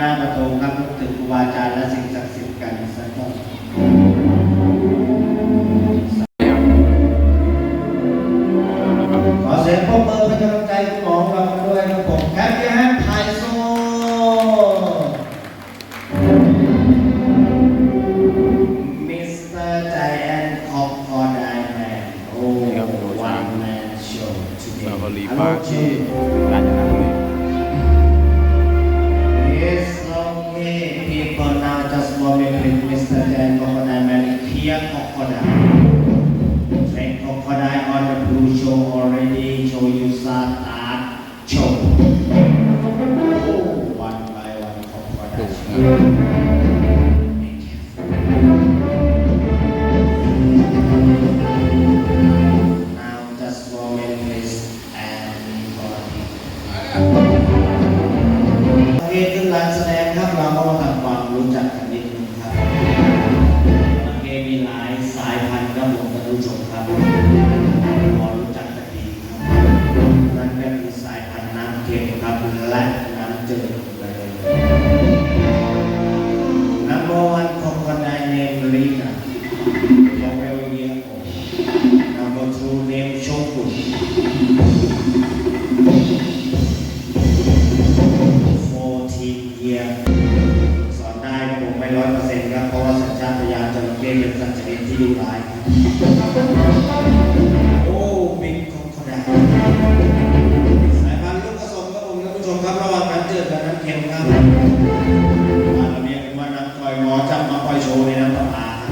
หน้าประตูครับนึกถึงครูบาอาจารย์และสิ่งศักดิ์สิทธิ์กันสักก่อนขอเสียงปรบมือเป็นกำลังใจคุณหมอของเราด้วยครับผมแคปปี้แฮปไทโซมิสเตอร์ไจแอนคอปคอร์ไดแมนโอ้วันแมนโชว์ซาฟารีปาร์คที่กา นต์ครับ เพราะว่าสัญชาตญาณจระเข้เป็นสัตว์ชนิดที่ดุร้าย โอ้บิ๊กของขาดสายพันธุ์ลูกผสมครับผมท่านผู้ชมครับระหว่างน้ำจืดกับน้ำเค็มครับบ้านเราเรียกกันว่าน้ำปล่อยหมอจับมาปล่อยโชว์ในน้ำประปาครับ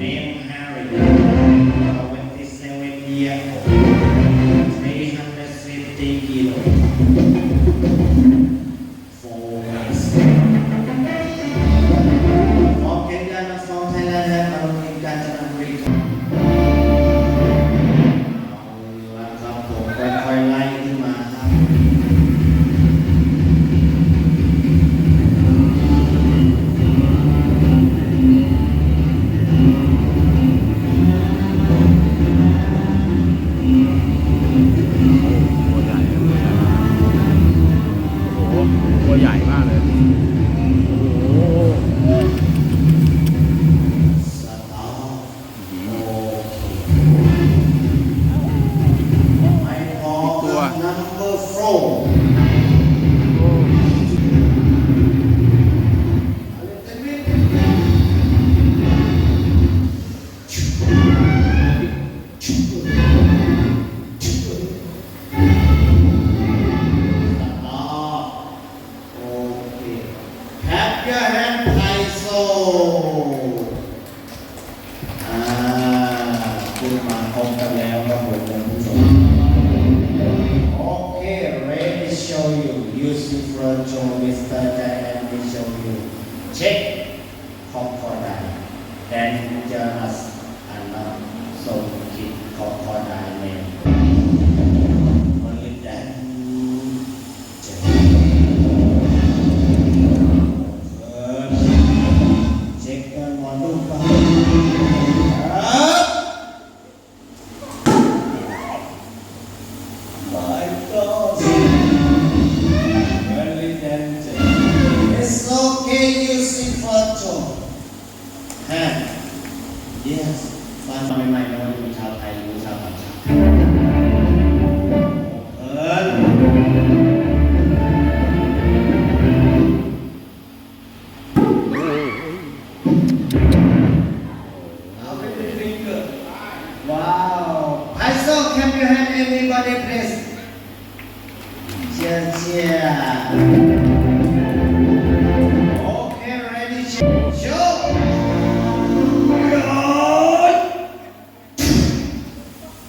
Name Harry 27 year old 350 kilo four control Mr. Diamond show you. Check crocodile. Then journals are not so keep crocodile name. Only then check. Check uh, the model.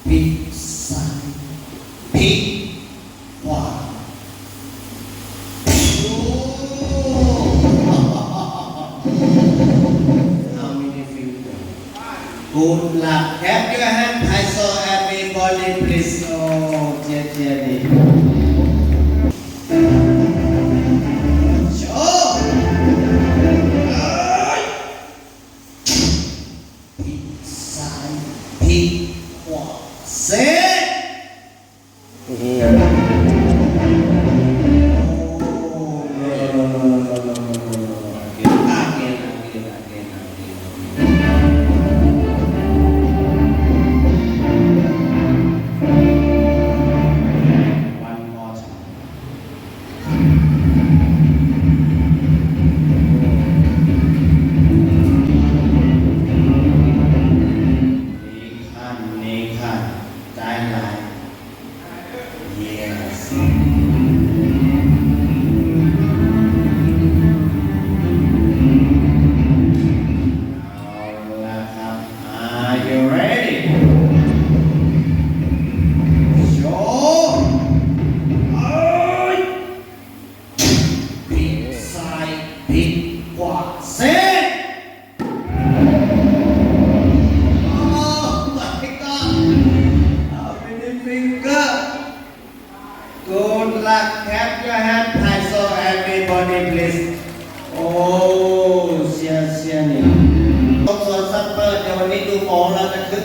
peace.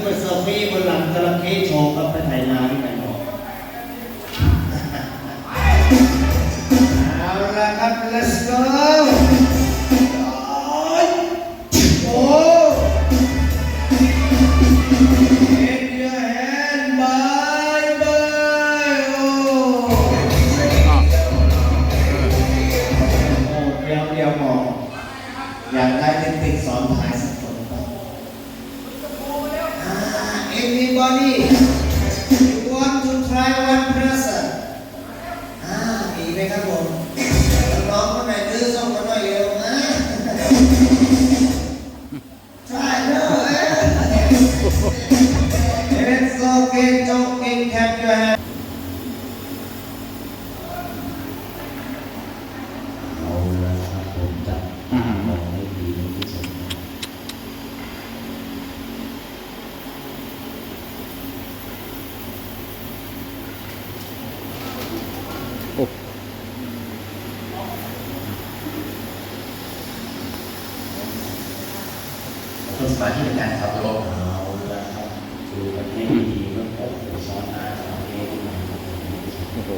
questo favola della เป็นสมาธิในการขับรถโอ้โห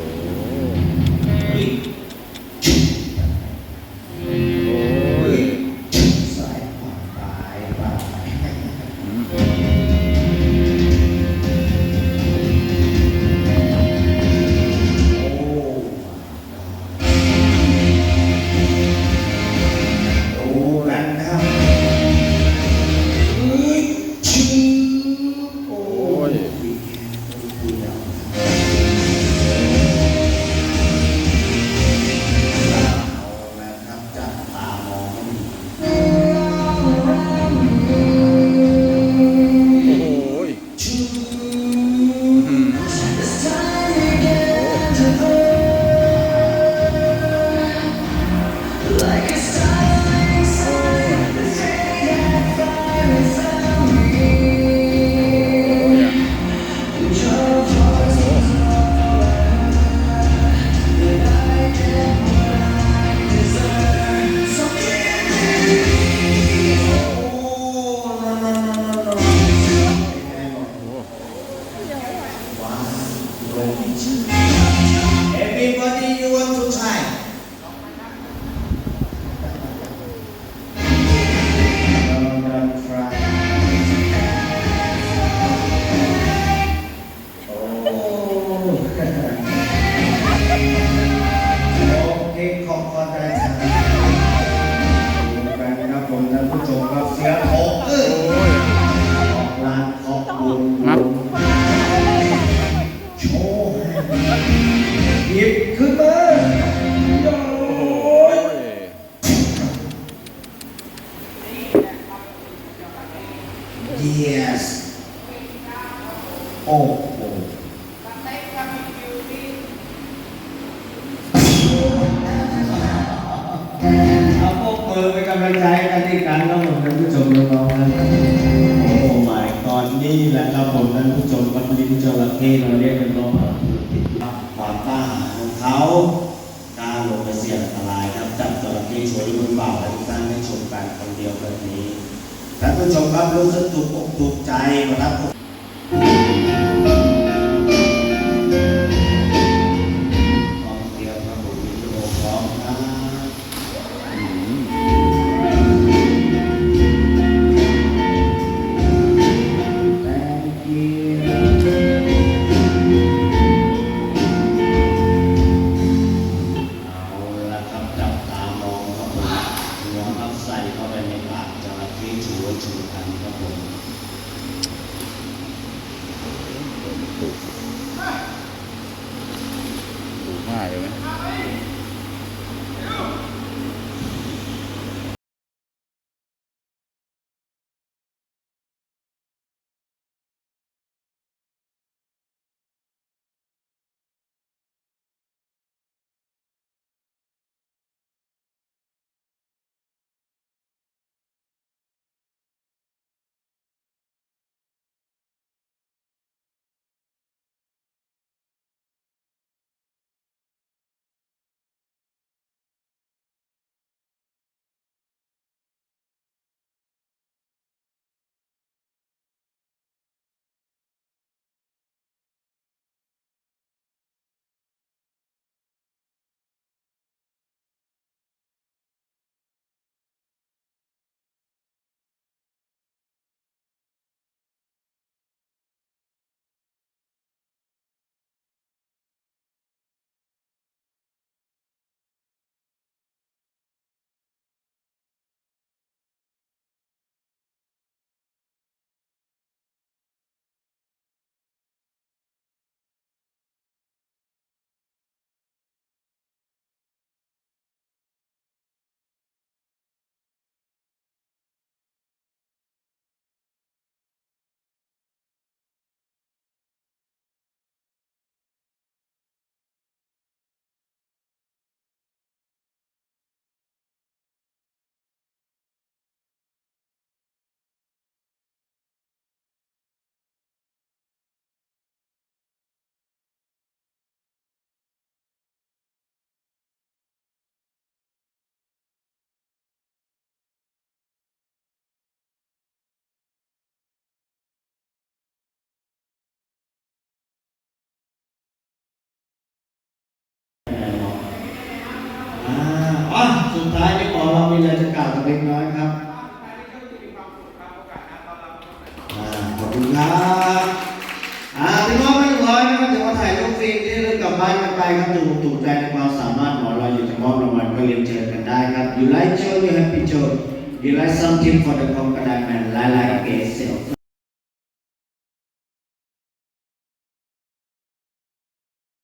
โอ้โหเอาพวบอร์ไปกำลังใจกันอีกครั้งผมท่านผู้ชมน้องๆนะโอ้หมายตอนนี้แหละครับผมท่านผู้ชมวัดลิ้จะระเข้เราเรียกกันว่าความต้าของเขาการลงมาเสี่ยงอันตรายครับจับจระเข้ช่วยมือเปล่าและทุกท่านได้ชมกันคนเดียวแบบนี้ท่านผู้ชมครับรู้สึกถูกอกถูกใจนะครับาวกับเล็กน้อยครับขอบคุณครับอ่าพี่น้องไม่ร้อยนะครับเดี๋ยวมาถ่ายรูปฟรีที่เรื่องกลับบ้านกันไปครับถูกถูกใจในความสามารถของเราอยู่จะมอบรางวัลก็เรียนเชิญกันได้ครับ You like show you happy show You like something for the company man like like a self